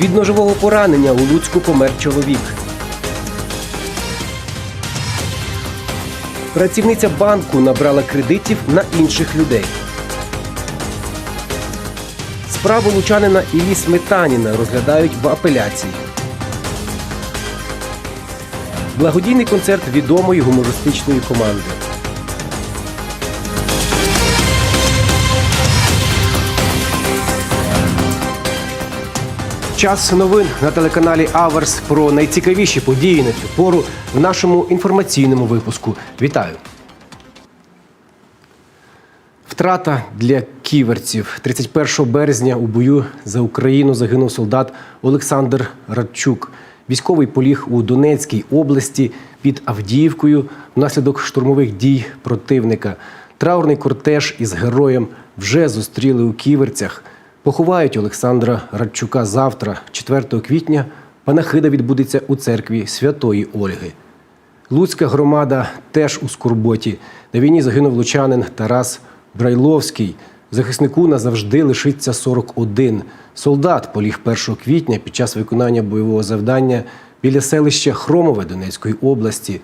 Від ножового поранення у Луцьку помер чоловік. Працівниця банку набрала кредитів на інших людей. Справу лучанина Іллі Сметаніна розглядають в апеляції. Благодійний концерт відомої гумористичної команди. Час новин на телеканалі Аверс про найцікавіші події на цю пору в нашому інформаційному випуску. Вітаю! Втрата для ківерців 31 березня у бою за Україну загинув солдат Олександр Радчук. Військовий поліг у Донецькій області під Авдіївкою внаслідок штурмових дій противника. Траурний кортеж із героєм вже зустріли у ківерцях. Поховають Олександра Радчука завтра, 4 квітня. Панахида відбудеться у церкві Святої Ольги. Луцька громада теж у скорботі. На війні загинув лучанин Тарас Брайловський. Захиснику назавжди лишиться 41. Солдат поліг 1 квітня під час виконання бойового завдання біля селища Хромове Донецької області.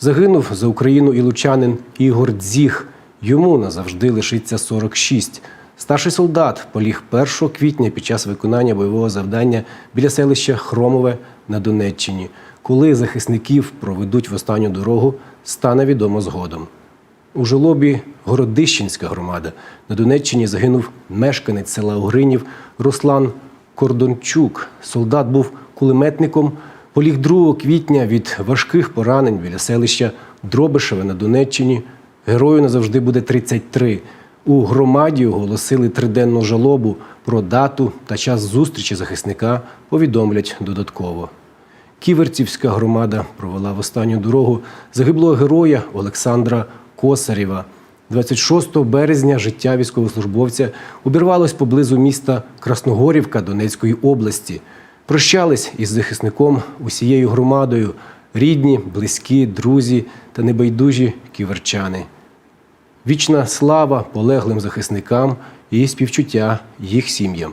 Загинув за Україну і лучанин Ігор Дзіг. Йому назавжди лишиться 46. Старший солдат поліг 1 квітня під час виконання бойового завдання біля селища Хромове на Донеччині. Коли захисників проведуть в останню дорогу, стане відомо згодом. У жолобі Городищенська громада на Донеччині загинув мешканець села Угринів Руслан Кордончук. Солдат був кулеметником. Поліг 2 квітня від важких поранень біля селища Дробишеве на Донеччині. Герою назавжди буде 33. У громаді оголосили триденну жалобу про дату та час зустрічі захисника повідомлять додатково. Ківерцівська громада провела в останню дорогу загиблого героя Олександра Косарєва. 26 березня життя військовослужбовця обірвалось поблизу міста Красногорівка Донецької області. Прощались із захисником усією громадою, рідні, близькі, друзі та небайдужі ківерчани. Вічна слава полеглим захисникам і співчуття їх сім'ям.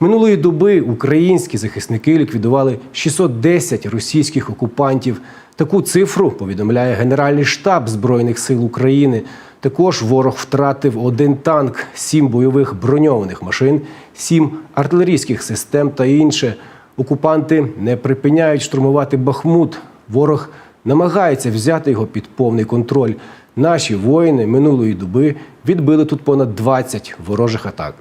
Минулої доби українські захисники ліквідували 610 російських окупантів. Таку цифру повідомляє Генеральний штаб Збройних сил України. Також ворог втратив один танк, сім бойових броньованих машин, сім артилерійських систем та інше. Окупанти не припиняють штурмувати Бахмут. Ворог намагається взяти його під повний контроль. Наші воїни минулої доби відбили тут понад 20 ворожих атак.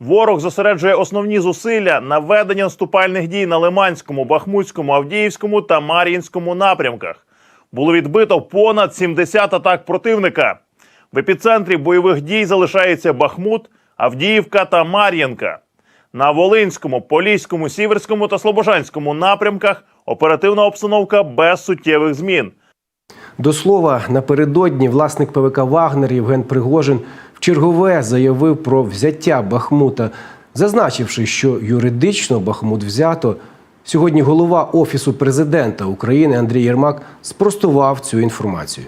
Ворог зосереджує основні зусилля на ведення наступальних дій на Лиманському, Бахмутському, Авдіївському та Мар'їнському напрямках. Було відбито понад 70 атак противника. В епіцентрі бойових дій залишається Бахмут, Авдіївка та Мар'їнка. На Волинському, Поліському, Сіверському та Слобожанському напрямках оперативна обстановка без суттєвих змін. До слова, напередодні власник ПВК Вагнер Євген Пригожин в чергове заявив про взяття Бахмута, зазначивши, що юридично Бахмут взято. Сьогодні голова Офісу президента України Андрій Єрмак спростував цю інформацію.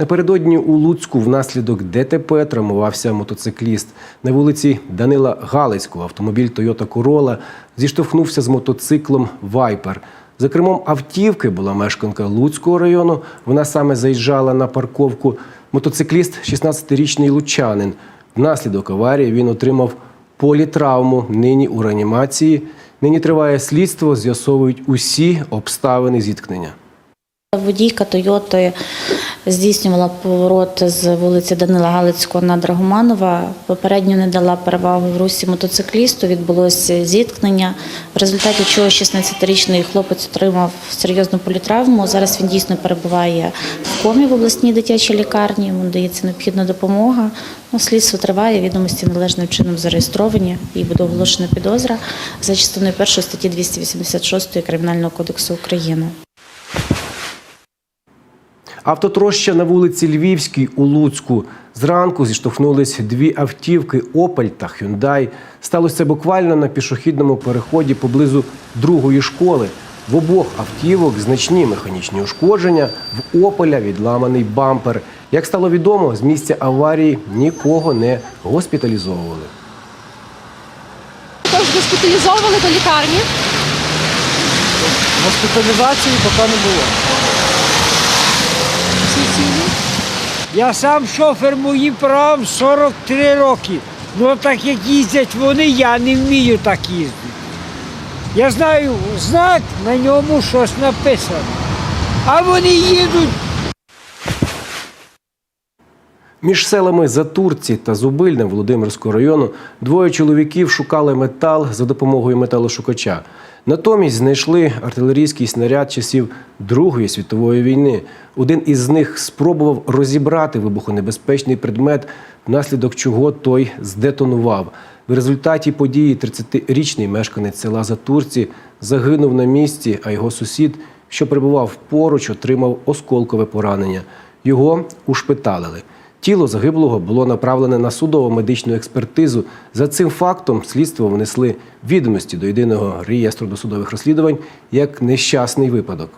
Напередодні у Луцьку внаслідок ДТП травмувався мотоцикліст. На вулиці Данила Галицького автомобіль Toyota Corolla зіштовхнувся з мотоциклом Вайпер. За кермом автівки була мешканка Луцького району. Вона саме заїжджала на парковку. Мотоцикліст 16-річний лучанин. Внаслідок аварії він отримав політравму. Нині у реанімації. Нині триває слідство, з'ясовують усі обставини зіткнення. Водійка Тойоти здійснювала поворот з вулиці Данила Галицького на Драгоманова. Попередньо не дала перевагу в русі мотоциклісту. Відбулося зіткнення, в результаті чого 16-річний хлопець отримав серйозну політравму. Зараз він дійсно перебуває в комі в обласній дитячій лікарні. Йому дається необхідна допомога. Ну, Слідство триває, відомості належним чином зареєстровані і буде оголошена підозра за частиною 1 статті 286 Кримінального кодексу України. Автотроща на вулиці Львівській у Луцьку. Зранку зіштовхнулись дві автівки Опель та Hyundai. Сталося це буквально на пішохідному переході поблизу другої школи. В обох автівок значні механічні ушкодження, в Опеля відламаний бампер. Як стало відомо, з місця аварії нікого не госпіталізовували. Також госпіталізовували до лікарні. Госпіталізації поки не було. Я сам шофер моїм правам 43 роки. Ну так як їздять вони, я не вмію так їздити. Я знаю, знак на ньому щось написано. А вони їдуть Між селами Затурці та Зубильним Володимирського району двоє чоловіків шукали метал за допомогою металошукача. Натомість знайшли артилерійський снаряд часів Другої світової війни. Один із них спробував розібрати вибухонебезпечний предмет, внаслідок чого той здетонував. В результаті події 30-річний мешканець села Затурці загинув на місці, а його сусід, що перебував поруч, отримав осколкове поранення. Його ушпиталили. Тіло загиблого було направлене на судово-медичну експертизу. За цим фактом слідство внесли відомості до єдиного реєстру досудових розслідувань як нещасний випадок.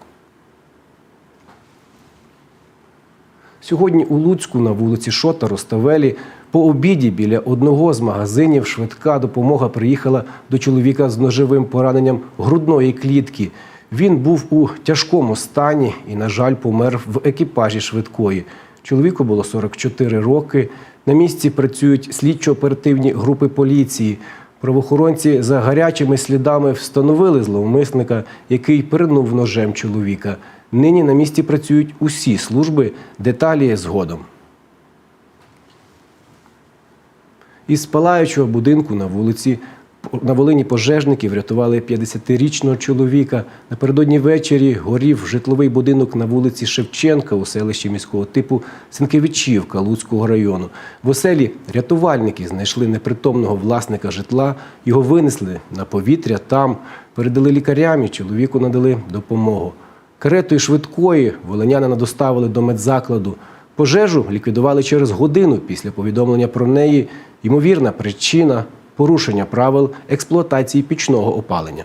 Сьогодні у Луцьку на вулиці Шота Роставелі по обіді біля одного з магазинів швидка допомога приїхала до чоловіка з ножовим пораненням грудної клітки. Він був у тяжкому стані і, на жаль, помер в екіпажі швидкої. Чоловіку було 44 роки. На місці працюють слідчо-оперативні групи поліції. Правоохоронці за гарячими слідами встановили зловмисника, який перенув ножем чоловіка. Нині на місці працюють усі служби. Деталі згодом. Із палаючого будинку на вулиці на Волині пожежники врятували 50-річного чоловіка. Напередодні ввечері горів житловий будинок на вулиці Шевченка у селищі міського типу Сенкевичівка Луцького району. В оселі рятувальники знайшли непритомного власника житла. Його винесли на повітря. Там передали лікарям і чоловіку надали допомогу. Каретою швидкої волинянина доставили до медзакладу. Пожежу ліквідували через годину після повідомлення про неї. Ймовірна причина порушення правил експлуатації пічного опалення.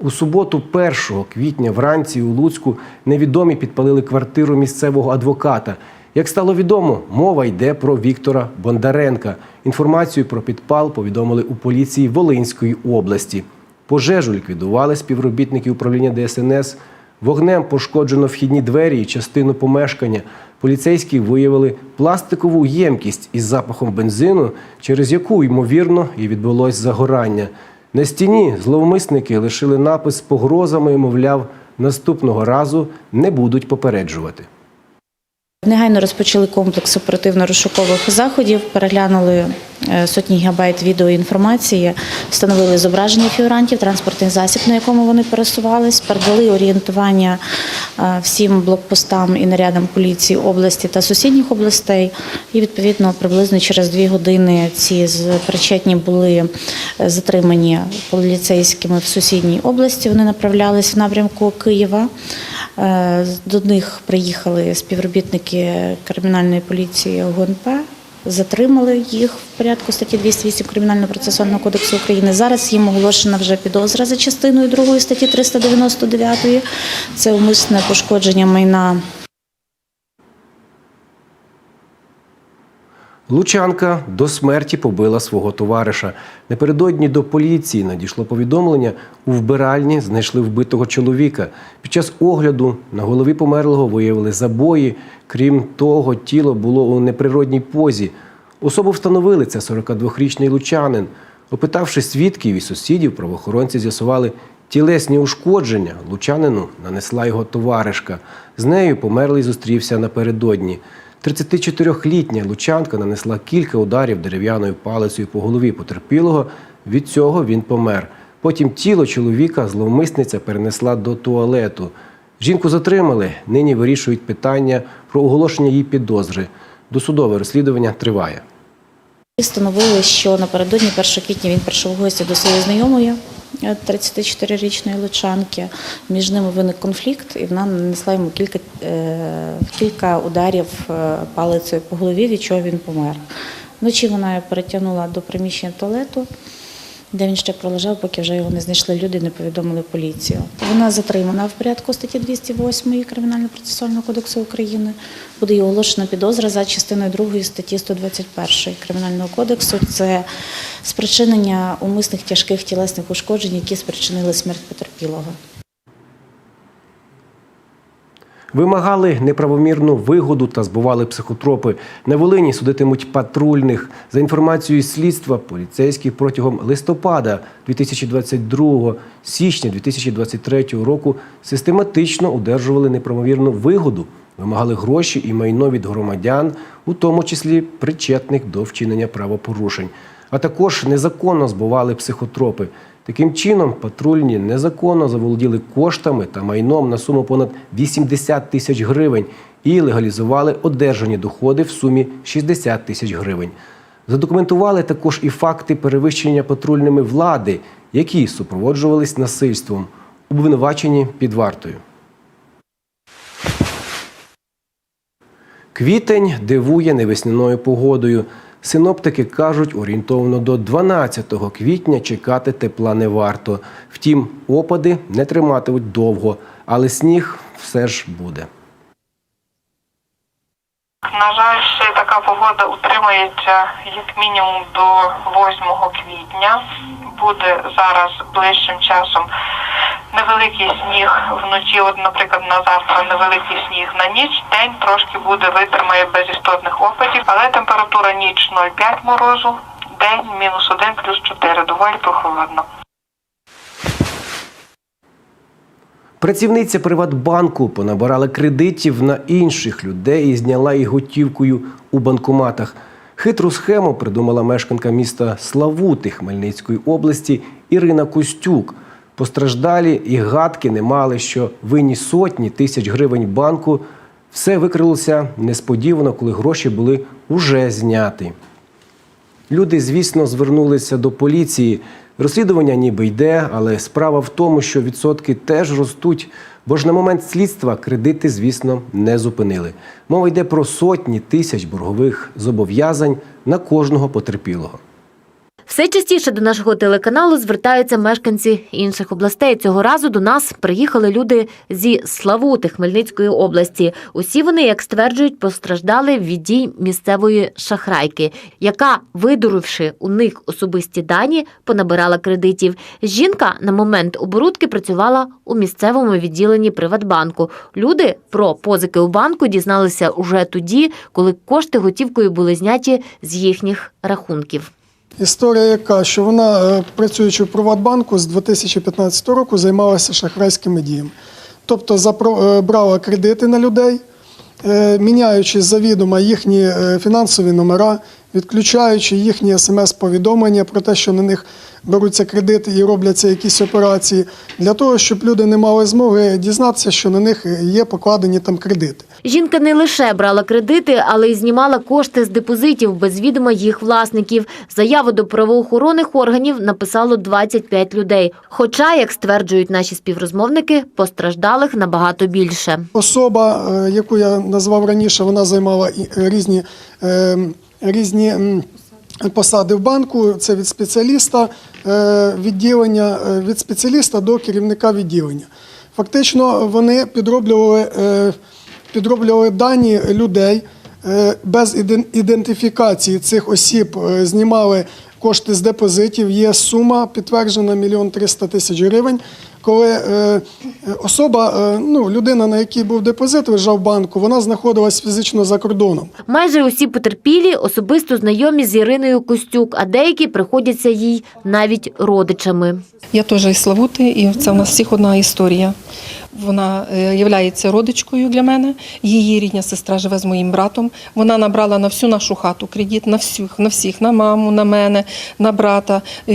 У суботу, 1 квітня, вранці у Луцьку невідомі підпалили квартиру місцевого адвоката. Як стало відомо, мова йде про Віктора Бондаренка. Інформацію про підпал повідомили у поліції Волинської області. Пожежу ліквідували співробітники управління ДСНС. Вогнем пошкоджено вхідні двері і частину помешкання. Поліцейські виявили пластикову ємкість із запахом бензину, через яку, ймовірно, і відбулось загорання. На стіні зловмисники лишили напис з погрозами, мовляв, наступного разу не будуть попереджувати. Негайно розпочали комплекс оперативно-розшукових заходів, переглянули сотні гігабайт відеоінформації, встановили зображення фігурантів, транспортний засіб, на якому вони пересувались, передали орієнтування е, всім блокпостам і нарядам поліції області та сусідніх областей. І відповідно приблизно через дві години ці причетні були е, затримані поліцейськими в сусідній області. Вони направлялись в напрямку Києва. Е, До них приїхали співробітники кримінальної поліції ГУНП, затримали їх в порядку статті 208 Кримінального процесуального кодексу України. Зараз їм оголошена вже підозра за частиною 2 статті 399. Це умисне пошкодження майна Лучанка до смерті побила свого товариша. Напередодні до поліції надійшло повідомлення. У вбиральні знайшли вбитого чоловіка. Під час огляду на голові померлого виявили забої. Крім того, тіло було у неприродній позі. Особу встановили це 42-річний лучанин. Опитавши свідків і сусідів, правоохоронці з'ясували тілесні ушкодження. Лучанину нанесла його товаришка. З нею померлий зустрівся напередодні. 34-літня лучанка нанесла кілька ударів дерев'яною палицею по голові потерпілого. Від цього він помер. Потім тіло чоловіка зловмисниця перенесла до туалету. Жінку затримали. Нині вирішують питання про оголошення її підозри. Досудове розслідування триває. Встановили, що напередодні 1 квітня він прийшов в гості до своєї знайомої, е, 34-річної лучанки. Між ними виник конфлікт, і вона нанесла йому кілька, е, кілька ударів е, палицею по голові, від чого він помер. Вночі вона перетягнула до приміщення туалету, де він ще пролежав, поки вже його не знайшли люди, не повідомили поліцію. Вона затримана в порядку статті 208 Кримінально-процесуального кодексу України. Буде її оголошена підозра за частиною 2 статті 121 Кримінального кодексу. Це спричинення умисних тяжких тілесних ушкоджень, які спричинили смерть потерпілого. Вимагали неправомірну вигоду та збували психотропи. На Волині судитимуть патрульних. За інформацією слідства, поліцейські протягом листопада 2022 січня 2023 року систематично одержували неправомірну вигоду, вимагали гроші і майно від громадян, у тому числі причетних до вчинення правопорушень, а також незаконно збували психотропи. Таким чином, патрульні незаконно заволоділи коштами та майном на суму понад 80 тисяч гривень і легалізували одержані доходи в сумі 60 тисяч гривень. Задокументували також і факти перевищення патрульними влади, які супроводжувались насильством, обвинувачені під вартою. Квітень дивує невесняною погодою. Синоптики кажуть, орієнтовно до 12 квітня чекати тепла не варто. Втім, опади не триматимуть довго, але сніг все ж буде. На жаль, ще така погода утримається як мінімум до 8 квітня. Буде зараз ближчим часом невеликий сніг вночі. От, наприклад, на завтра невеликий сніг на ніч. День трошки буде витримає без істотних опадів, але температура ніч 0,5 морозу, день мінус 1 плюс 4. Доволі прохолодно. Працівниця Приватбанку понабирала кредитів на інших людей і зняла їх готівкою у банкоматах. Хитру схему придумала мешканка міста Славути Хмельницької області Ірина Костюк. Постраждалі і гадки не мали, що винні сотні тисяч гривень банку. Все викрилося несподівано, коли гроші були уже зняті. Люди, звісно, звернулися до поліції. Розслідування ніби йде, але справа в тому, що відсотки теж ростуть, бо ж на момент слідства кредити, звісно, не зупинили. Мова йде про сотні тисяч боргових зобов'язань на кожного потерпілого. Все частіше до нашого телеканалу звертаються мешканці інших областей. Цього разу до нас приїхали люди зі Славути Хмельницької області. Усі вони, як стверджують, постраждали від дій місцевої шахрайки, яка, видуривши у них особисті дані, понабирала кредитів. Жінка на момент оборудки працювала у місцевому відділенні Приватбанку. Люди про позики у банку дізналися уже тоді, коли кошти готівкою були зняті з їхніх рахунків. Історія яка, що вона, е, працюючи в Приватбанку з 2015 року, займалася шахрайськими діями. Тобто е, брала кредити на людей, е, міняючи завідомо їхні фінансові номера, відключаючи їхні смс-повідомлення про те, що на них беруться кредити і робляться якісь операції, для того, щоб люди не мали змоги дізнатися, що на них є покладені там кредити. Жінка не лише брала кредити, але й знімала кошти з депозитів без відома їх власників. Заяву до правоохоронних органів написало 25 людей. Хоча, як стверджують наші співрозмовники, постраждалих набагато більше. Особа, е, яку я назвав раніше, вона займала е, різні, е, різні посади в банку. Це від спеціаліста е, відділення, е, від спеціаліста до керівника відділення. Фактично, вони підроблювали, е, підроблювали дані людей без ідентифікації цих осіб, знімали кошти з депозитів. Є сума підтверджена мільйон триста тисяч гривень. Коли е, особа, е, ну людина, на якій був депозит, лежав в банку, вона знаходилась фізично за кордоном. Майже усі потерпілі особисто знайомі з Іриною Костюк, а деякі приходяться їй навіть родичами. Я теж із Славути, і це в нас всіх одна історія. Вона є родичкою для мене. Її рідня сестра живе з моїм братом. Вона набрала на всю нашу хату кредит, на всіх, на всіх, на маму, на мене, на брата е,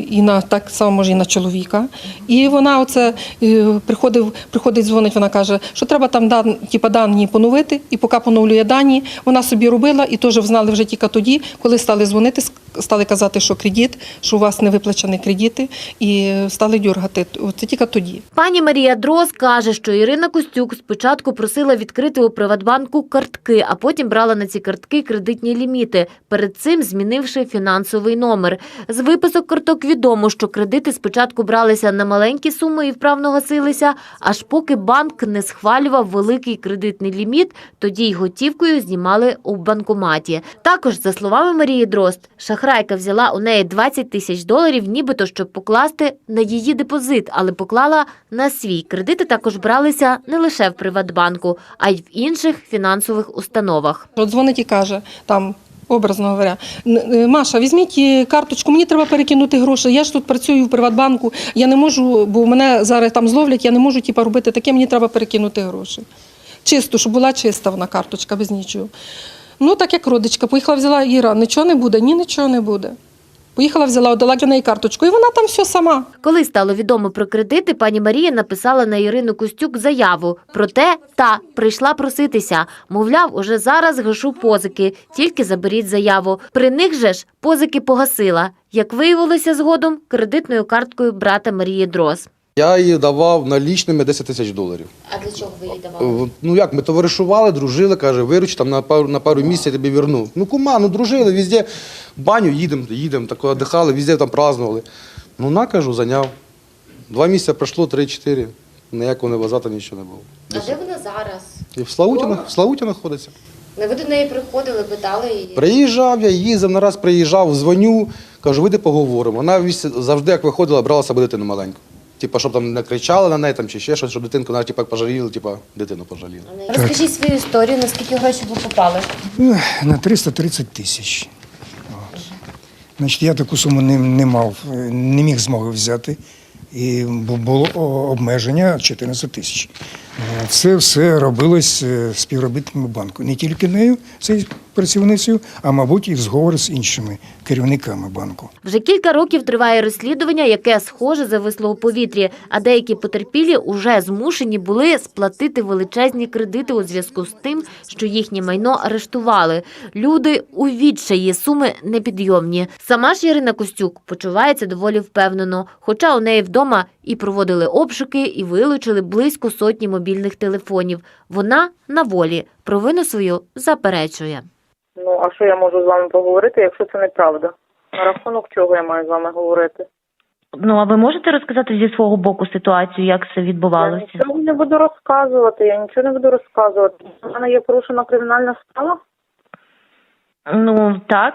і на так само може, і на чоловіка. І вона оце е, приходив, приходить, дзвонить, вона каже, що треба там дан, типа, дані поновити, і поки поновлює дані, вона собі робила і теж знали вже тільки тоді, коли стали дзвонити, стали казати, що кредит, що у вас не виплачені кредити, і стали дергати. Це тільки тоді. Пані Марія Дрос каже, що Ірина Костюк спочатку просила відкрити у Приватбанку картки, а потім брала на ці картки кредитні ліміти, перед цим змінивши фінансовий номер. З виписок карток відомо, що кредити спочатку бралися на маленькі суми і вправно гасилися, аж поки банк не схвалював великий кредитний ліміт, тоді й готівкою знімали у банкоматі. Також, за словами Марії Дрозд, шахрайка взяла у неї 20 тисяч доларів, нібито щоб покласти на її депозит, але поклала на свій. Кредити також бралися не лише в Приватбанку, а й в інших фінансових установах. Дзвонить і каже, там, образно говоря, е, Маша, візьміть е, карточку, мені треба перекинути гроші. Я ж тут працюю в Приватбанку, я не можу, бо мене зараз там зловлять, я не можу типа, робити таке, мені треба перекинути гроші. Чисто, щоб була чиста вона карточка, без нічого. Ну, так як родичка, поїхала, взяла Іра, нічого не буде, ні, нічого не буде. Поїхала, взяла, отдала для неї карточку, і вона там все сама. Коли стало відомо про кредити, пані Марія написала на Ірину Костюк заяву. Проте та прийшла проситися. Мовляв, уже зараз гашу позики, тільки заберіть заяву. При них же ж позики погасила. Як виявилося згодом, кредитною карткою брата Марії Дрос. Я їй давав налічними 10 тисяч доларів. А для чого ви їй давали? Е, Ну як, ми товаришували, дружили, каже, вируч там на пару, на пару місяців я тобі верну. Ну кума, ну дружили, везде в баню їдемо, їдемо, так віддихали, везде там празднували. Ну на, кажу, зайняв. Два місяці пройшло, три-чотири. Ніякого не вазата, нічого не було. А де вона зараз? І в Славутінах, в Славутінах ходиться. Ви до неї приходили, питали її. Приїжджав, я їздив, на раз приїжджав, дзвоню, кажу, вийди поговоримо. Вона завжди, як виходила, брала себе дитину маленьку. Типа, щоб там не кричали на неї там, чи ще щось, щоб дитинку навіть типа, пожаліли, типа, дитину пожаліли. Розкажіть свою історію, наскільки гроші ви попали. На 330 тисяч. От. Значить, я таку суму не, не мав, е, не міг змоги взяти. І було обмеження 14 тисяч. Е, Це все робилось е, співробітниками банку. Не тільки нею, цією працівницею, а мабуть, і в зговорі з іншими керівниками банку. Вже кілька років триває розслідування, яке схоже зависло у повітрі, а деякі потерпілі уже змушені були сплатити величезні кредити у зв'язку з тим, що їхнє майно арештували. Люди у відчаї, суми непідйомні. Сама ж Ірина Костюк почувається доволі впевнено, хоча у неї вдома і проводили обшуки, і вилучили близько сотні мобільних телефонів. Вона на волі провину свою заперечує. Ну, а що я можу з вами поговорити, якщо це неправда? На рахунок чого я маю з вами говорити? Ну а ви можете розказати зі свого боку ситуацію, як це Я відбувалося? нічого не буду розказувати, я нічого не буду розказувати. У мене є порушена кримінальна справа. Ну так.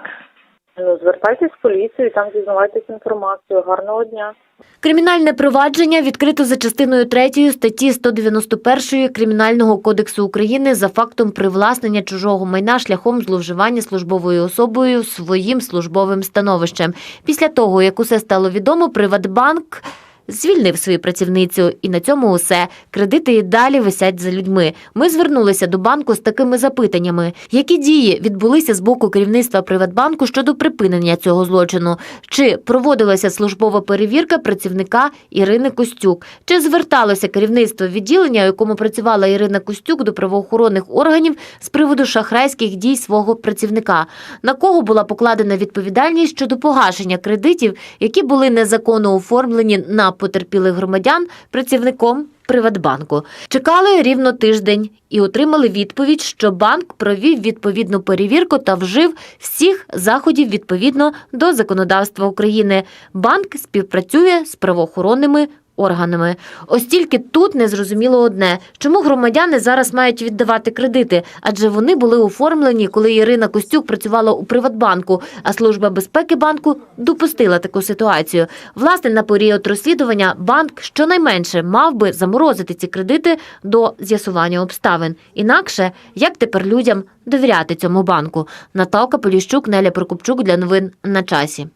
Ну, звертайтесь в поліцію, там дізнавайтесь інформацію. Гарного дня. Кримінальне провадження відкрито за частиною 3 статті 191 Кримінального кодексу України за фактом привласнення чужого майна шляхом зловживання службовою особою своїм службовим становищем. Після того, як усе стало відомо, Приватбанк звільнив свою працівницю, і на цьому усе. Кредити і далі висять за людьми. Ми звернулися до банку з такими запитаннями: які дії відбулися з боку керівництва Приватбанку щодо припинення цього злочину? Чи проводилася службова перевірка працівника Ірини Костюк? Чи зверталося керівництво відділення, у якому працювала Ірина Костюк до правоохоронних органів з приводу шахрайських дій свого працівника? На кого була покладена відповідальність щодо погашення кредитів, які були незаконно оформлені на потерпілих громадян працівником Приватбанку? Чекали рівно тиждень і отримали відповідь, що банк провів відповідну перевірку та вжив всіх заходів відповідно до законодавства України. Банк співпрацює з правоохоронними органами. Ось тільки тут незрозуміло одне: чому громадяни зараз мають віддавати кредити? Адже вони були оформлені, коли Ірина Костюк працювала у Приватбанку, а служба безпеки банку допустила таку ситуацію. Власне, на період розслідування банк щонайменше мав би заморозити ці кредити до з'ясування обставин. Інакше як тепер людям довіряти цьому банку? Наталка Поліщук, Неля Прокопчук для новин на часі.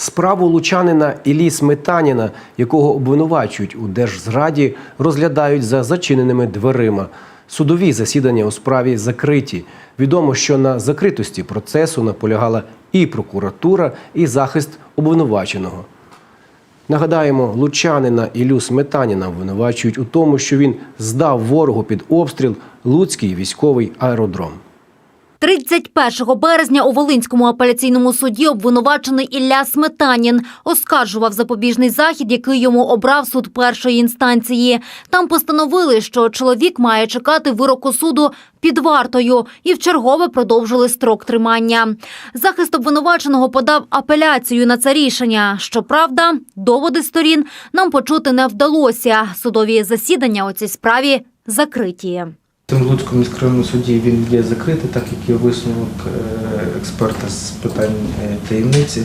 Справу лучанина Іллі Сметаніна, якого обвинувачують у держзраді, розглядають за зачиненими дверима. Судові засідання у справі закриті. Відомо, що на закритості процесу наполягала і прокуратура, і захист обвинуваченого. Нагадаємо, лучанина Іллю Сметаніна обвинувачують у тому, що він здав ворогу під обстріл Луцький військовий аеродром. 31 березня у Волинському апеляційному суді обвинувачений Ілля Сметанін оскаржував запобіжний захід, який йому обрав суд першої інстанції. Там постановили, що чоловік має чекати вироку суду під вартою і вчергове продовжили строк тримання. Захист обвинуваченого подав апеляцію на це рішення. Щоправда, доводи сторін нам почути не вдалося. Судові засідання у цій справі закриті. В Луцькому міськрайонному суді він є закритий, так як є висновок е, експерта з питань е, таємниці.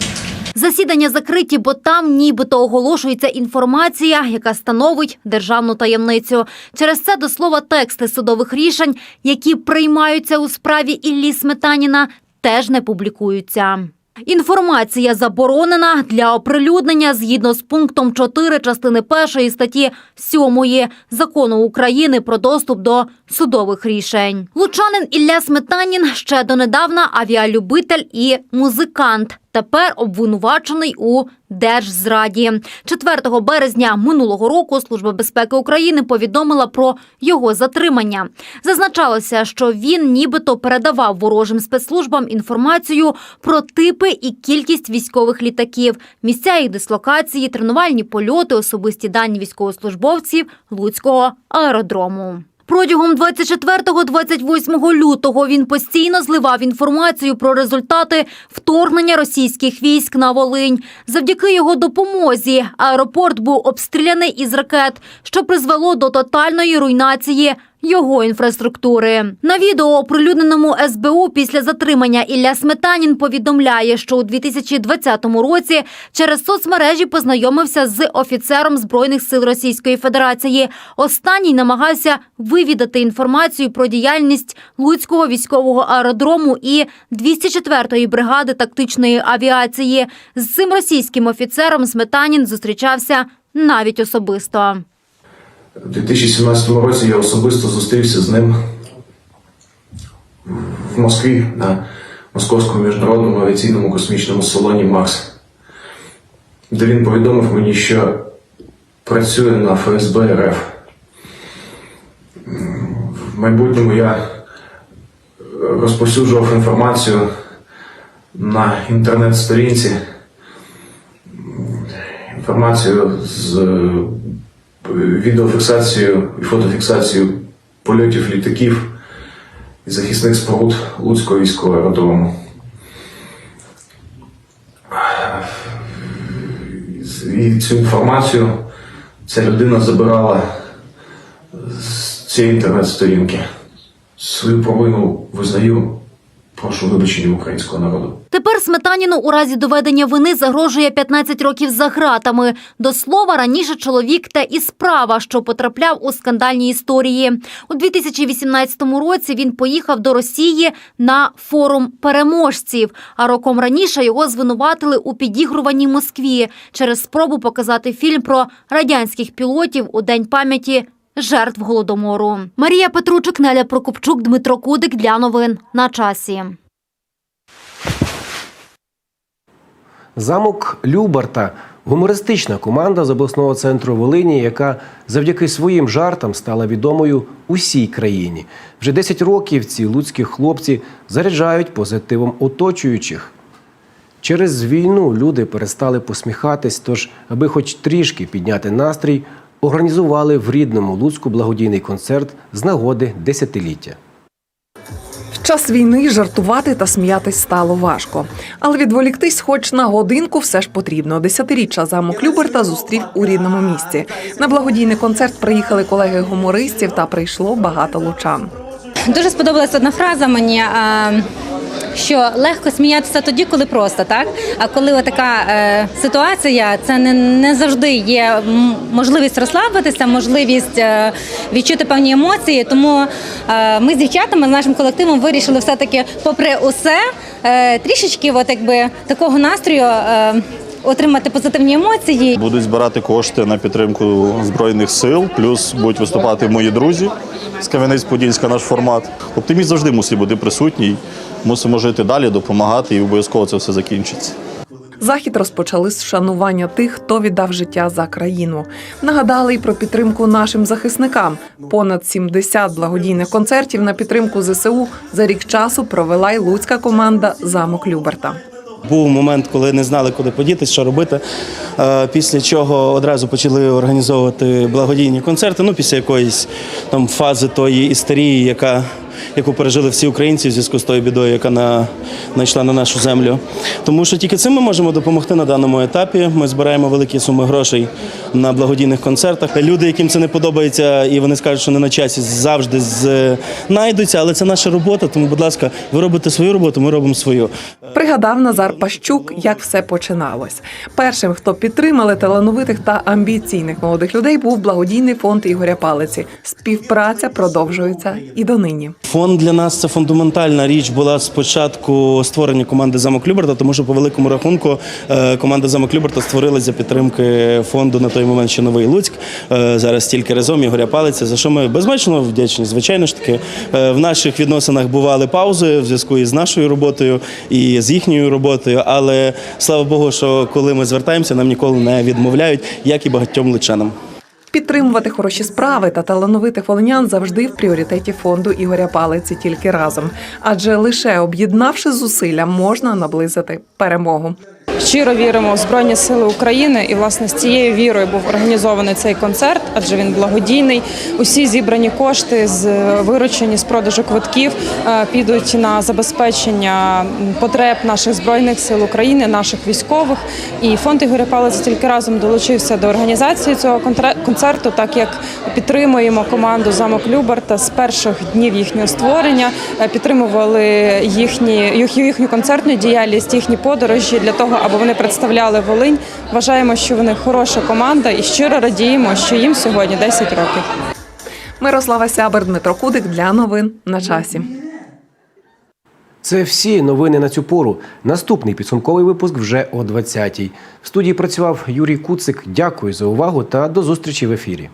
Засідання закриті, бо там нібито оголошується інформація, яка становить державну таємницю. Через це до слова тексти судових рішень, які приймаються у справі Іллі Сметаніна, теж не публікуються. Інформація заборонена для оприлюднення згідно з пунктом 4 частини 1 статті 7 закону України про доступ до судових рішень. Лучанин Ілля Сметанін ще донедавна авіалюбитель і музикант. Тепер обвинувачений у держзраді. 4 березня минулого року Служба безпеки України повідомила про його затримання. Зазначалося, що він нібито передавав ворожим спецслужбам інформацію про типи і кількість військових літаків, місця їх дислокації, тренувальні польоти, особисті дані військовослужбовців Луцького аеродрому. Протягом 24-28 лютого він постійно зливав інформацію про результати вторгнення російських військ на Волинь. Завдяки його допомозі аеропорт був обстріляний із ракет, що призвело до тотальної руйнації його інфраструктури. На відео, оприлюдненому СБУ після затримання Ілля Сметанін повідомляє, що у 2020 році через соцмережі познайомився з офіцером збройних сил Російської Федерації. Останній намагався вивідати інформацію про діяльність Луцького військового аеродрому і 204-ї бригади тактичної авіації. З цим російським офіцером Сметанін зустрічався навіть особисто. У 2017 році я особисто зустрівся з ним в Москві на Московському міжнародному авіаційному космічному салоні Макс, де він повідомив мені, що працює на ФСБ РФ. В майбутньому я розповсюджував інформацію на інтернет-сторінці, інформацію з відеофіксацією і фотофіксацією польотів літаків і захисних споруд Луцького військового аеродрому. І цю інформацію ця людина забирала з цієї інтернет-сторінки. Свою провину визнаю, прошу вибачення українського народу. Тепер Сметаніну у разі доведення вини загрожує 15 років за ґратами. До слова, раніше чоловік та і справа, що потрапляв у скандальні історії. У 2018 році він поїхав до Росії на форум переможців. А роком раніше його звинуватили у підігруванні Москві через спробу показати фільм про радянських пілотів у день пам'яті жертв голодомору. Марія Петручик, Неля Прокопчук, Дмитро Кудик для новин на часі. Замок Любарта гумористична команда з обласного центру Волині, яка завдяки своїм жартам стала відомою усій країні. Вже 10 років ці луцькі хлопці заряджають позитивом оточуючих. Через війну люди перестали посміхатись, тож, аби хоч трішки підняти настрій, організували в рідному Луцьку благодійний концерт з нагоди десятиліття. В час війни жартувати та сміятись стало важко, але відволіктись, хоч на годинку, все ж потрібно. Десятиріччя замок Люберта зустрів у рідному місті. На благодійний концерт приїхали колеги гумористів та прийшло багато лучан. Дуже сподобалась одна фраза мені. а, Що легко сміятися тоді, коли просто так. А коли така е, ситуація, це не, не завжди є можливість розслабитися, можливість е, відчути певні емоції. Тому е, ми з дівчатами, з нашим колективом, вирішили все-таки, попри усе, е, трішечки, от якби такого настрою. Е, Отримати позитивні емоції, Будуть збирати кошти на підтримку збройних сил, плюс будуть виступати мої друзі з Кам'янець-Подільська, наш формат. Оптиміст завжди мусить бути присутній. Мусимо жити далі, допомагати, і обов'язково це все закінчиться. Захід розпочали з вшанування тих, хто віддав життя за країну. Нагадали й про підтримку нашим захисникам. Понад 70 благодійних концертів на підтримку ЗСУ за рік часу провела й луцька команда Замок Люберта. Був момент, коли не знали, куди подітись, що робити. Е, Після чого одразу почали організовувати благодійні концерти. Ну, після якоїсь там фази тої істерії, яка яку пережили всі українці в зв'язку з тою бідою, яка на, найшла на нашу землю. Тому що тільки цим ми можемо допомогти на даному етапі. Ми збираємо великі суми грошей на благодійних концертах. Люди, яким це не подобається, і вони скажуть, що не на часі, завжди знайдуться, але це наша робота. Тому, будь ласка, ви робите свою роботу, ми робимо свою. Пригадав Назар Пащук, як все починалось. Першим, хто підтримали талановитих та амбіційних молодих людей, був благодійний фонд Ігоря Палиці. Співпраця продовжується і донині. Фонд для нас це фундаментальна річ була спочатку створення команди Замок Люберта, тому що по великому рахунку е, команда Замок Люберта створилась за підтримки фонду на той момент ще Новий Луцьк. Е, Зараз тільки разом Ігоря Палиця, за що ми безмежно вдячні. Звичайно ж таки, е, в наших відносинах бували паузи в зв'язку із нашою роботою і з їхньою роботою. Але слава Богу, що коли ми звертаємося, нам ніколи не відмовляють, як і багатьом личанам. Підтримувати хороші справи та талановитих волинян завжди в пріоритеті фонду Ігоря Палиці тільки разом, адже лише об'єднавши зусилля, можна наблизити перемогу. Щиро віримо в Збройні Сили України, і власне з цією вірою був організований цей концерт, адже він благодійний. Усі зібрані кошти з виручені з продажу квитків е, підуть на забезпечення потреб наших збройних сил України, наших військових. І фонд Ігоря Палиця тільки разом долучився до організації цього концерту, так як підтримуємо команду замок Люберта з перших днів їхнього створення, е, підтримували їхні їхню концертну діяльність, їхні подорожі для того, аби вони представляли Волинь. Вважаємо, що вони хороша команда, і щиро радіємо, що їм сьогодні 10 років. Мирослава Сябер, Дмитро Кудик для новин на часі. Це всі новини на цю пору. Наступний підсумковий випуск вже о 20-й. В студії працював Юрій Куцик. Дякую за увагу та до зустрічі в ефірі.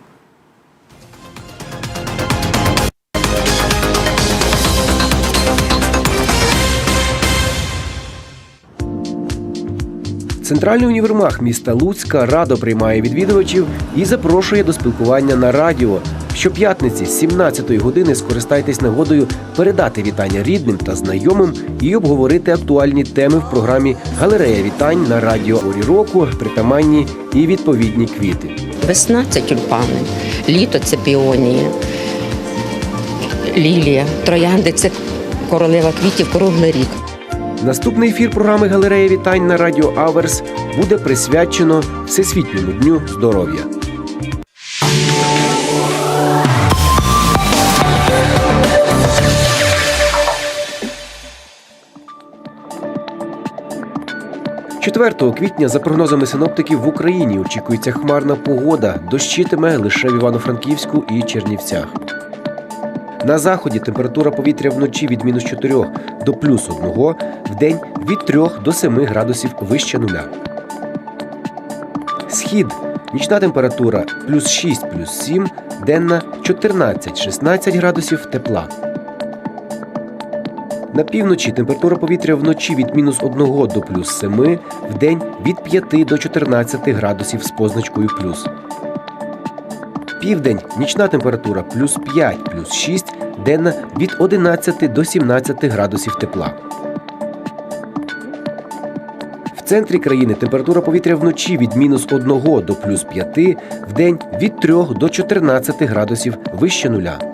Центральний універмаг міста Луцька радо приймає відвідувачів і запрошує до спілкування на радіо. Щоп'ятниці з 17-ї години скористайтесь нагодою передати вітання рідним та знайомим і обговорити актуальні теми в програмі Галерея вітань на радіо Орі року, притаманні і відповідні квіти. Весна це тюльпани, літо це піонії, лілія, троянди це королева квітів круглий рік. Наступний ефір програми Галерея вітань на радіо Аверс буде присвячено Всесвітньому дню здоров'я. Четвертого квітня, за прогнозами синоптиків, в Україні очікується хмарна погода. Дощитиме лише в Івано-Франківську і Чернівцях. На заході температура повітря вночі від мінус 4 до плюс 1, в день від 3 до 7 градусів вище нуля. Схід. Нічна температура плюс 6, плюс 7, денна 14-16 градусів тепла. На півночі температура повітря вночі від мінус 1 до плюс 7, в день від 5 до 14 градусів з позначкою плюс. Південь нічна температура плюс 5, плюс 6, денна від 11 до 17 градусів тепла. В центрі країни температура повітря вночі від мінус 1 до плюс 5, в день від 3 до 14 градусів вище нуля.